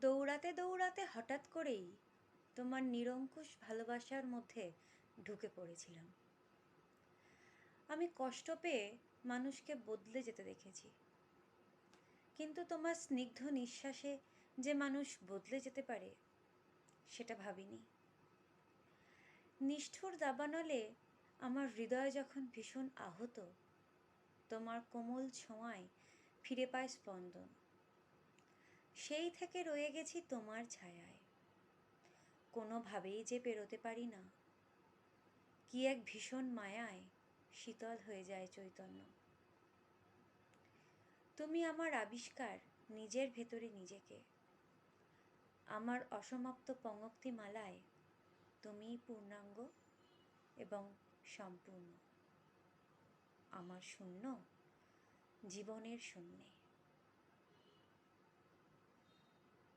দৌড়াতে দৌড়াতে হঠাৎ করেই তোমার নিরঙ্কুশ ভালোবাসার মধ্যে ঢুকে পড়েছিলাম। আমি কষ্ট পেয়ে মানুষকে বদলে যেতে দেখেছি। কিন্তু তোমার স্নিগ্ধ নিঃশ্বাসে যে মানুষ বদলে যেতে পারে, সেটা ভাবিনি। নিষ্ঠুর দাবানলে আমার হৃদয় যখন ভীষণ আহত, তোমার কোমল ছোঁয়ায় ফিরে পায় স্পন্দন। সেই থেকে রয়ে গেছি তোমার ছায়ায়। কোনোভাবেই যে পেরোতে পারি না। কি এক ভীষণ মায়ায় শীতল হয়ে যায় চৈতন্য। তুমি আমার আবিষ্কার নিজের ভেতরে নিজেকে। আমার অসমাপ্ত পঙ্গক্তি মালায় তুমিই পূর্ণাঙ্গ এবং সম্পূর্ণ। আমার শূন্য জীবনের শূন্যে।